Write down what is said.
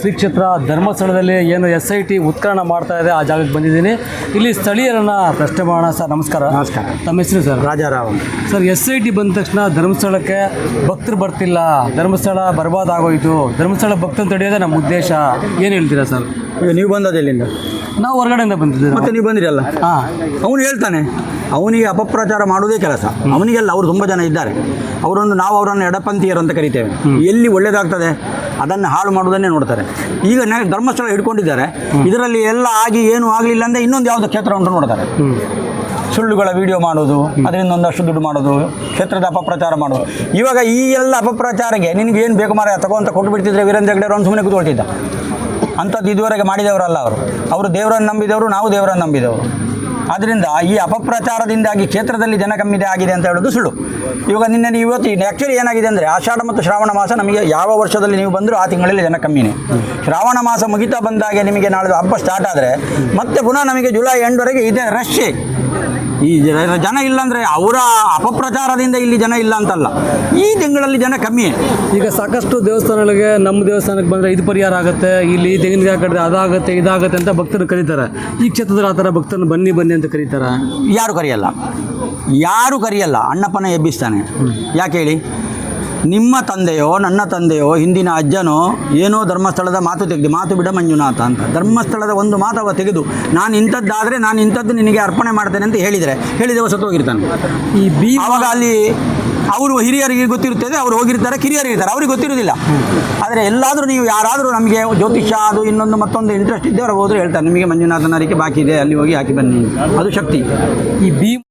ಶ್ರೀ ಕ್ಷೇತ್ರ ಧರ್ಮಸ್ಥಳದಲ್ಲಿ ಏನು ಎಸ್ ಐ ಟಿ ಉತ್ಕರಣ ಮಾಡ್ತಾ ಇದೆ ಆ ಜಾಗಕ್ಕೆ ಬಂದಿದ್ದೀನಿ. ಇಲ್ಲಿ ಸ್ಥಳೀಯರನ್ನ ಪ್ರಶ್ನೆ ಮಾಡೋಣ ಸರ್ ನಮಸ್ಕಾರ. ನಮಸ್ಕಾರ. ತಮ್ಮ ಹೆಸರು sir? Rajarao sir S I T ಬಂದ ತಕ್ಷಣ ಧರ್ಮಸ್ಥಳಕ್ಕೆ ಭಕ್ತರು ಬರ್ತಿಲ್ಲ. ಧರ್ಮಸ್ಥಳ ಬರ್ಬಾದ್ ಆಗೋಯ್ತು. ಧರ್ಮಸ್ಥಳ ಭಕ್ತನ ತಡೆಯೋದೇ ನಮ್ಮ ಉದ್ದೇಶ. ಏನು ಹೇಳ್ತೀರಾ ಸರ್? ಈಗ ನೀವು ಬಂದದ್ದು ಎಲ್ಲಿಂದ? ನಾವು ಹೊರಗಡೆಯಿಂದ ಬಂದಿದ್ದೀವಿ. ಮತ್ತೆ ನೀವು ಬಂದಿರಲ್ಲ? ಹಾಂ. ಅವನು ಹೇಳ್ತಾನೆ ಅವನಿಗೆ ಅಪಪ್ರಚಾರ ಮಾಡುವುದೇ ಕೆಲಸ. ಅವನಿಗೆಲ್ಲ ಅವರು ತುಂಬ ಜನ ಇದ್ದಾರೆ. ಅವರನ್ನು ನಾವು ಅವರನ್ನು ಎಡಪಂಥೀಯರು ಅಂತ ಕರಿತೇವೆ. ಎಲ್ಲಿ ಒಳ್ಳೇದಾಗ್ತದೆ? ಅದನ್ನು ಹಾಳು ಮಾಡೋದನ್ನೇ ನೋಡ್ತಾರೆ. ಈಗ ಧರ್ಮಸ್ಥಳ ಹಿಡ್ಕೊಂಡಿದ್ದಾರೆ. ಇದರಲ್ಲಿ ಎಲ್ಲ ಆಗಿ ಏನು ಆಗಲಿಲ್ಲ ಅಂದರೆ ಇನ್ನೊಂದು ಯಾವುದೋ ಕ್ಷೇತ್ರ ಉಂಟು ನೋಡ್ತಾರೆ. ಸುಳ್ಳುಗಳ ವಿಡಿಯೋ ಮಾಡೋದು ಅದರಿಂದ ಒಂದಷ್ಟು ದುಡ್ಡು ಮಾಡೋದು ಕ್ಷೇತ್ರದ ಅಪಪ್ರಚಾರ ಮಾಡೋದು ಇವಾಗ ಈ ಎಲ್ಲ ಅಪಪ್ರಚಾರಕ್ಕೆ ನಿನಗೆ ಏನು ಬೇಕು ಮಾರ ತಗೊಂತ ಕೊಟ್ಟು ಬಿಡ್ತಿದ್ರೆ ವೀರೇಂದ್ರ ಹೆಗ್ಡೆ ಒಂದು ಸುಮ್ಮನೆ ಕೂತ್ಕೊಳ್ತಿದ್ದ. ಅಂಥದ್ದು ಇದುವರೆಗೆ ಮಾಡಿದವರಲ್ಲ ಅವರು. ಅವರು ದೇವರನ್ನು ನಂಬಿದವರು, ನಾವು ದೇವರನ್ನು ನಂಬಿದವರು. ಆದ್ದರಿಂದ ಈ ಅಪಪ್ರಚಾರದಿಂದಾಗಿ ಕ್ಷೇತ್ರದಲ್ಲಿ ಜನ ಕಮ್ಮಿ ಆಗಿದೆ ಅಂತ ಹೇಳೋದು ಸುಳ್ಳು. ಇವಾಗ ನಿನ್ನೆ ನೀವು ಇವತ್ತು ಆ್ಯಕ್ಚುಲಿ ಏನಾಗಿದೆ ಅಂದರೆ ಆಷಾಢ ಮತ್ತು ಶ್ರಾವಣ ಮಾಸ ನಮಗೆ ಯಾವ ವರ್ಷದಲ್ಲಿ ನೀವು ಬಂದರೂ ಆ ತಿಂಗಳಲ್ಲಿ ಜನ ಕಮ್ಮಿನೇ. ಶ್ರಾವಣ ಮಾಸ ಮುಗಿತಾ ಬಂದಾಗೆ ನಿಮಗೆ ನಾಳೆ ಹಬ್ಬ ಸ್ಟಾರ್ಟ್ ಆದರೆ ಮತ್ತೆ ಪುನಃ ನಮಗೆ ಜುಲೈ ಎಂಡ್ವರೆಗೆ ಇದೆ ರಶ್ಶೇ ಈ ಜನ- ಇಲ್ಲಾಂದರೆ ಅವರ ಅಪಪ್ರಚಾರದಿಂದ ಇಲ್ಲಿ ಜನ ಇಲ್ಲ ಅಂತಲ್ಲ. ಈ ತಿಂಗಳಲ್ಲಿ ಜನ ಕಮ್ಮಿ. ಈಗ ಸಾಕಷ್ಟು ದೇವಸ್ಥಾನಗಳಿಗೆ ನಮ್ಮ ದೇವಸ್ಥಾನಕ್ಕೆ ಬಂದರೆ ಇದು ಪರಿಹಾರ ಆಗುತ್ತೆ ಇಲ್ಲಿ ತೆಂಗಿನಕಾಯಿ ಕಡಿದ್ರೆ ಅದಾಗುತ್ತೆ ಇದಾಗುತ್ತೆ ಅಂತ ಭಕ್ತರು ಕರೀತಾರೆ. ಈ ಕ್ಷೇತ್ರದಲ್ಲಿ ಆ ಥರ ಭಕ್ತರನ್ನು ಬನ್ನಿ ಬನ್ನಿ ಅಂತ ಕರೀತಾರೆ? ಯಾರು ಕರೆಯಲ್ಲ. ಯಾರು ಕರೆಯಲ್ಲ. ಅಣ್ಣಪ್ಪನ ಎಬ್ಬಿಸ್ತಾನೆ. ಯಾಕೆ ಹೇಳಿ? ನಿಮ್ಮ ತಂದೆಯೋ ನನ್ನ ತಂದೆಯೋ ಹಿಂದಿನ ಅಜ್ಜನೋ ಏನೋ ಧರ್ಮಸ್ಥಳದ ಮಾತು ತೆಗೆದು ಮಾತು ಬಿಡ ಮಂಜುನಾಥ ಅಂತ. ಧರ್ಮಸ್ಥಳದ ಒಂದು ಮಾತು ಅವ ತೆಗೆದು ನಾನು ಇಂಥದ್ದಾದರೆ ನಾನು ಇಂಥದ್ದು ನಿನಗೆ ಅರ್ಪಣೆ ಮಾಡ್ತೇನೆ ಅಂತ ಹೇಳಿದರೆ ಹೇಳಿದವ ಸತ್ತು ಹೋಗಿರ್ತಾನೆ. ಈ ಬಿ ಅವಾಗ ಅಲ್ಲಿ ಅವರು ಹಿರಿಯರಿಗೆ ಗೊತ್ತಿರುತ್ತದೆ ಅವರು ಹೋಗಿರ್ತಾರೆ ಕಿರಿಯರು ಇರ್ತಾರೆ ಅವ್ರಿಗೆ ಗೊತ್ತಿರೋದಿಲ್ಲ ಆದರೆ ಎಲ್ಲಾದರೂ ನೀವು ಯಾರಾದರೂ ನಮಗೆ ಜ್ಯೋತಿಷ್ಯ ಅದು ಇನ್ನೊಂದು ಮತ್ತೊಂದು ಇಂಟ್ರೆಸ್ಟ್ ಇದ್ದವರು ಹೋದರೆ ಹೇಳ್ತಾರೆ ನಿಮಗೆ ಮಂಜುನಾಥನರಿಗೆ ಬಾಕಿ ಇದೆ ಅಲ್ಲಿ ಹೋಗಿ ಹಾಕಿ ಬನ್ನಿ ಅದು ಶಕ್ತಿ. ಈ ಬಿ